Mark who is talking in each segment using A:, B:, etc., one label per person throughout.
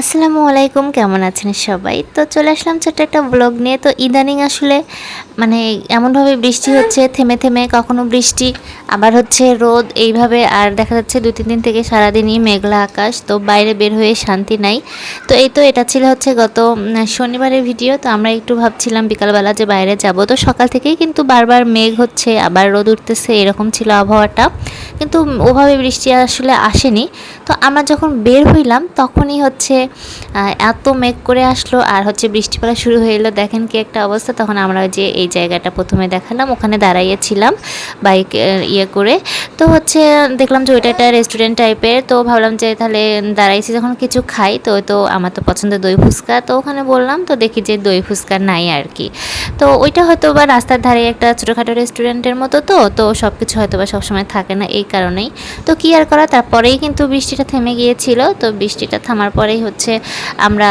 A: আসসালামু আলাইকুম, কেমন আছেন সবাই? তো চলে আসলাম ছোট্ট একটা ব্লগ নিয়ে। তো ইদানিং আসলে মানে এমনভাবে বৃষ্টি হচ্ছে, থেমে থেমে কখনো বৃষ্টি, আবার হচ্ছে রোদ, এইভাবে আর দেখা যাচ্ছে দু তিন দিন থেকে সারাদিনই মেঘলা আকাশ, তো বাইরে বের হয়ে শান্তি নাই। তো এই তো এটা ছিল হচ্ছে গত শনিবারের ভিডিও, তো আমরা একটু ভাবছিলাম বিকালবেলা যে বাইরে যাব। তো সকাল থেকেই কিন্তু বারবার মেঘ হচ্ছে, আবার রোদ উঠতেছে, এরকম ছিল আবহাওয়াটা। কিন্তু ওভাবে বৃষ্টি আসলে আসেনি। তো আমরা যখন বের হইলাম, তখনই হচ্ছে এত মেঘ করে আসলো আর হচ্ছে বৃষ্টি পড়া শুরু হয়ে এলো। দেখেন কি একটা অবস্থা। তখন আমরা যে এই জায়গাটা প্রথমে দেখালাম, ওখানে দাঁড়াইয়েছিলাম বাইক ইয়ে করে। তো হচ্ছে দেখলাম যে ওইটা একটা রেস্টুরেন্ট টাইপের তো ভাবলাম যে তাহলে দাঁড়াইছি যখন কিছু খাই, তো তো আমার তো পছন্দের দই ফুচকা। তো ওখানে বললাম, তো দেখি যে দই ফুচকা নাই আর কি। তো ওইটা হয়তো বা রাস্তার ধারে একটা ছোটোখাটো রেস্টুরেন্টের মতো তো তো সব কিছু হয়তো বা সবসময় থাকে না এই কারণেই। তো কী আর করা? তারপরেই কিন্তু বৃষ্টিটা থেমে গিয়েছিল। তো বৃষ্টিটা থামার পরেই হচ্ছে আমরা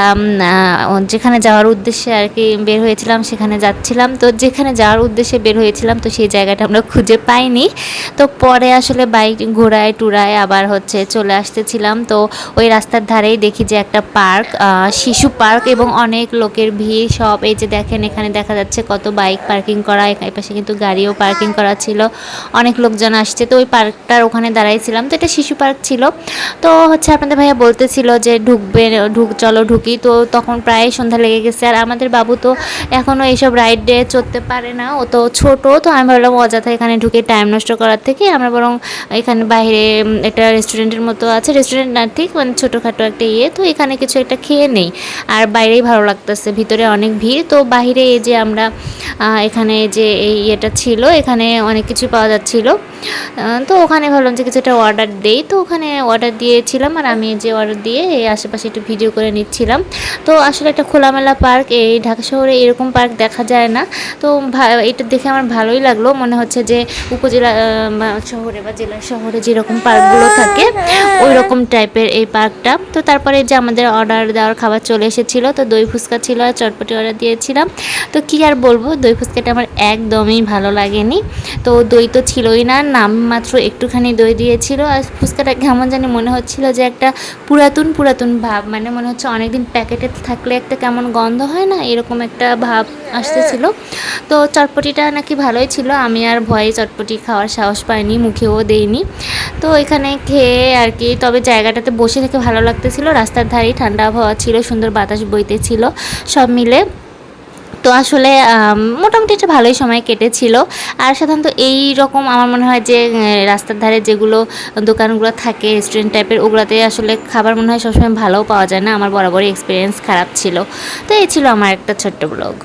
A: যেখানে যাওয়ার উদ্দেশ্যে আর কি বের হয়েছিলাম সেখানে যাচ্ছিলাম। তো যেখানে যাওয়ার উদ্দেশ্যে বের হয়েছিলাম, তো সেই জায়গাটা আমরা খুঁজে পাইনি। তো পরে আসলে বাইক ঘোরায় টুরায় আবার হচ্ছে চলে আসতেছিলাম। তো ওই রাস্তার ধারেই দেখি যে একটা পার্ক শিশু পার্ক এবং অনেক লোকের ভিড়। সব এই যে দেখেন, এখানে দেখা যাচ্ছে কত বাইক পার্কিং করা। এই পাশে কিন্তু গাড়িও পার্কিং করা ছিল। অনেক লোকজন আসছে। তো ওই পার্কটার ওখানে দাঁড়াইছিলাম। তো এটা শিশু পার্ক ছিল। তো হচ্ছে আপনাদের ভাইয়া বলতেছিল যে ঢুকবে ঢুক, চলো ঢুকি। তো তখন প্রায় সন্ধ্যা লেগে গেছে। আর আমাদের বাবু তো এখনও এইসব রাইডে চড়তে পারে না। ও তো ছোট, তো আমি ভাবলাম অযথা এখানে ঢুকে টাইম নষ্ট করার থেকে আমরা বরং এখানে বাইরে একটা রেস্টুরেন্টের মতো আছে। রেস্টুরেন্ট না, ঠিক মানে ছোটোখাটো একটা ইয়ে। তো এখানে কিছু একটা খেয়ে নেই। আর বাইরেই ভালো লাগতেছে, ভিতরে অনেক ভিড়। তো বাইরে এই যে আমরা এখানে যে এই ইয়েটা ছিল, এখানে অনেক কিছু পাওয়া যাচ্ছিল। তো ওখানে ভাবলাম যে কিছু একটা অর্ডার দেই। তো ওখানে অর্ডার দিয়েছিলাম। আর আমি যে অর্ডার দিয়ে এই আশেপাশে একটু ভিডিও করে নিচ্ছিলাম। তো আসলে একটা খোলামেলা পার্ক, এই ঢাকা শহরে এরকম পার্ক দেখা যায় না। তো এটা দেখে আমার ভালোই লাগল। মনে হচ্ছে যে উপজেলা শহরে বা জেলা শহরে যেরকম পার্কগুলো থাকে ওই রকম টাইপের এই পার্কটা। তো তারপরে যে আমাদের অর্ডার দেওয়ার খাবার চলে এসেছিল, তো দই ফুচকা ছিল আর চটপটি অর্ডার দিয়েছিলাম। তো কি আর বলব, দই ফুচকাটা আমার একদমই ভালো লাগেনি। তো দই তো ছিলই না, নাম মাত্র একটুখানি দই দিয়েছিল। আর ফুচকাটা কেমন জানি মনে হচ্ছিল যে একটা পুরাতন পুরাতন ভাব মানে মনে হচ্ছে অনেকদিন প্যাকেটে থাকলে একটা কেমন গন্ধ হয় না? এরকম একটা ভাব আসতেছিল। তো চটপটিটা নাকি ভালোই ছিল। আমি আর ভয়ে চটপটি খাওয়ার সাহস পাইনি, মুখেও দেইনি। তো এখানে খেয়ে আর কি, তবে জায়গাটাতে বসে থেকে ভালো লাগতেছিল। রাস্তার ধারেই ঠান্ডা আবহাওয়া ছিল, সুন্দর বাতাস বইতেছিল। সব মিলে তো আসলে মোটামুটি একটা ভালোই সময় কেটেছিল। আর সাধারণত এই রকম আমার মনে হয় যে রাস্তার ধারে যেগুলো দোকানগুলো থাকে রেস্টুরেন্ট টাইপের ওগুলোতে আসলে খাবার মনে হয় সবসময় ভালোও পাওয়া যায় না। আমার বরাবরই এক্সপিরিয়েন্স খারাপ ছিল। তো এই ছিল আমার একটা ছোট্ট ব্লগ